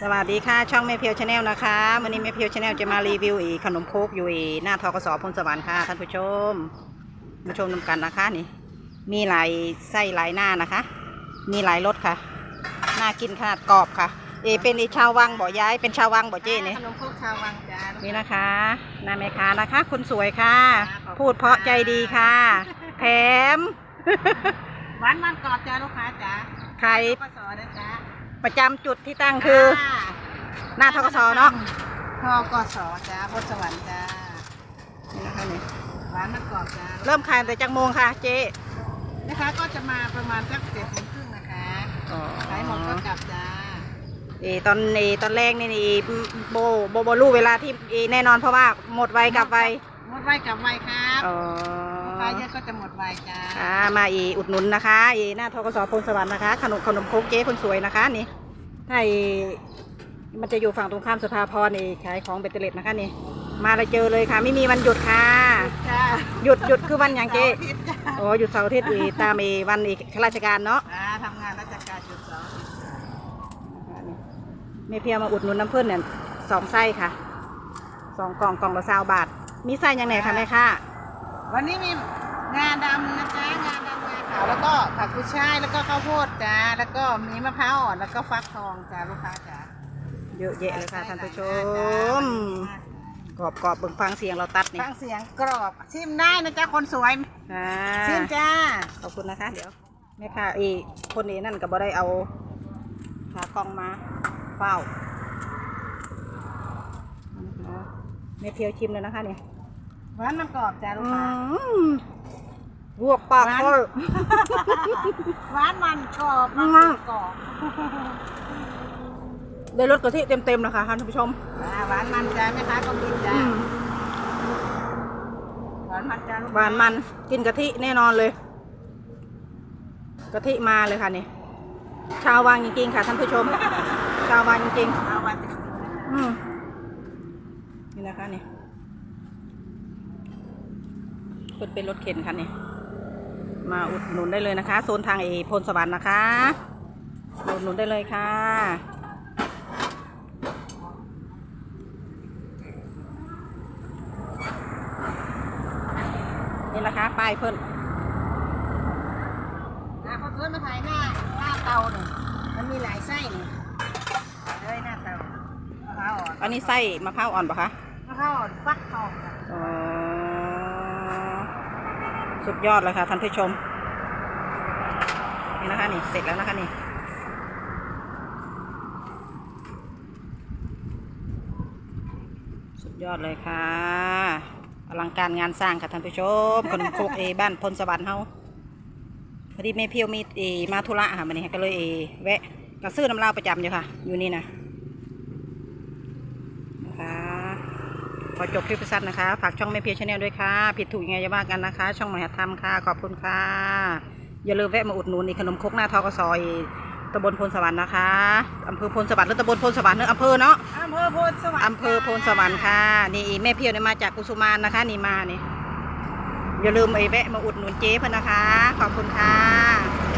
สวัสดีค่ะ ช่องแม่เพียวชาแนลนะคะวันนี้แม่เพียวชาแนลจะมารีวิวอีขนมโคกอยู่อีหน้าทกสพลสวรรค์ค่ะท่านผู้ชมมาชมนำกันนะคะนี่ มีหลายไส้หลายหน้านะคะ มีหลายรสค่ะน่ากินขนาดกรอบค่ะ เอเป็นอีชาววังบ่ย้ายเป็นชาววังบ่เจ้เนี่ยขนมครกชาววังจ้านี่นะคะหน้าแม่ค้านะคะคนสวยค่ะค่ะขอบคุณพูดเพราะใจดีค่ะแถมหวานมันกรอบจ้าลูกค้าจ้าใครก็สอนะจ้า ประจำจุดที่ตั้งคือ หน้าทกสเนาะทกสจ้าบนสวรรค์จ้านี่นะคะนี่หวานมันกรอบจ้าเริ่มขายตั้งแต่จักโมงค่ะเจ๊นะคะก็จะมาประมาณสักเจ็ดโมงครึ่งนะคะขายหมดก็กลับจ้าเออตอนเออตอนแรกนี่นี่โบโบโบรู้เวลาที่เอแน่นอนเพราะว่าหมดไวกลับไวหมดไวกลับไวครับ อ๋อลูก ค้าเยอะก็จะหมดไวจ้าค่ะมาอีอุดหนุนนะคะอีหน้าทกสพลสวรรค์นะคะ ขนมขนมโครกเจ๊คนสวยนะคะนี่ถ้าอีมันจะอยู่ฝั่งตรงข้ามสภาพรนี่ขายของเบตเตอร์เล็ดนะคะนี่มาแล้วเจอเลยค่ะ ไม่มีวันหยุดค่ะ จ้าหยุดหยุดคือวันอย่างเจ๊สร์อาทิตย์จ้าโอ้หยุดเสาร์อาทิตย์อีตามอีวันอีข้าราชการเนาะ อ่าทำงานราชการจุดสองแม่เพียมาอุดหนุนน้ำเพื่อนเนี่ยสองไส้ค่ะสองกล่องกล่องละสาบาท มีไส้ยังไงคะแม่ค่ะ วันนี้มีงาดำนะจ๊ะงาดำงาขาวแล้วก็ผักกุยช่ายแล้วก็ข้าวโพดจ้าแล้วก็มีมะพร้าวอ่อนแล้วก็ฟักทองจ้าลูกค้าจ้าเยอะแยะเลยค่ะท่านผู้ชมกรอบกรอบเบิ่งฟังเสียงเราตัดนี่ฟังเสียงกรอบชิมได้นะจ๊ะคนสวยค่ะชิมจ้าขอบคุณนะคะ เดี๋ยวแม่ค่ะอีคนนี้นั่นก็บ่ได้เอาขากล้องมาเฝ้านะคะแม่เพียวชิมเลยนะคะเนี่ย หวานมันกรอบจ้าลูกอืค้ามบวกปากหวานเขาหวานมันกรอบอืมันมกรอบได้รสกะทิเต็มๆนะคะท่านผู้ชมอ่าหวานมันจ้าแม่ค้าก็กินจ้าอืมหวานมันจ้าลูกหวานมันกินกะทิแน่นอนเลยกะทิมาเลยค่ะนี่ชาววังจริงๆค่ะท่านผู้ชม ชาววังจริงเอาวันจะกินนะคะๆอืมนี่นะคะนี่ เป็นเป็นรถเข็นค่ะนี่มาอุดหนุนได้เลยนะคะ โซนทางเอพลสวรรค์นะคะมาอุดหนุนได้เลยค่ะ นี่นะคะป้ายเพิ่นอ่าคนสวยมาถ่ายหน้าหน้าเตาหนึ่งมันมีหลายไส้นี่เลยหน้าเตามะพร้าวอ่อนอันนี้ไส้มะพร้าวอ่อนปะคะมะพร้าวอ่อนฟักทองจ้ะอ๋อ สุดยอดเลยค่ะท่านผู้ชม นี่นะคะนี่เสร็จแล้วนะคะนี่สุดยอดเลยค่ะอลังการงานสร้างค่ะท่านผู้ชม คนโคกเอบ้านพลสวรรค์เฮาพอดีแม่เพียวมีเอมาธุระค่ะมันนี้ก็เลยเอแวะก็ซื้อน้ำเล้าประจำอยู่ค่ะ อยู่นี่นะข อจบคลิปสั้นนะคะ ฝากช่องแม่เพียวชาแนลด้วยค่ะ ผิดถูกยังไงอย่าว่ากันนะคะ ช่องมหาธรรมค่ะ ขอบคุณค่ะ อย่าลืมแวะมาอุดหนุนอีกขนมครกหน้าทอกซอยตำบลพลสวรรค์นะคะอำเภอพลสวรรค์หรือตำบลพลสวรรค์เนอะอำเภอเนาะอำเภอโพนสวรรค์อำเภอโพนสวรรค์ค่ะ นี่แม่เพียวเนี่ยมาจากกุสุมานนะคะ นี่มานี่อย่าลืมไอ้แวะมาอุดหนุนเจ๊เพื่อนนะคะ ขอบคุณค่ะ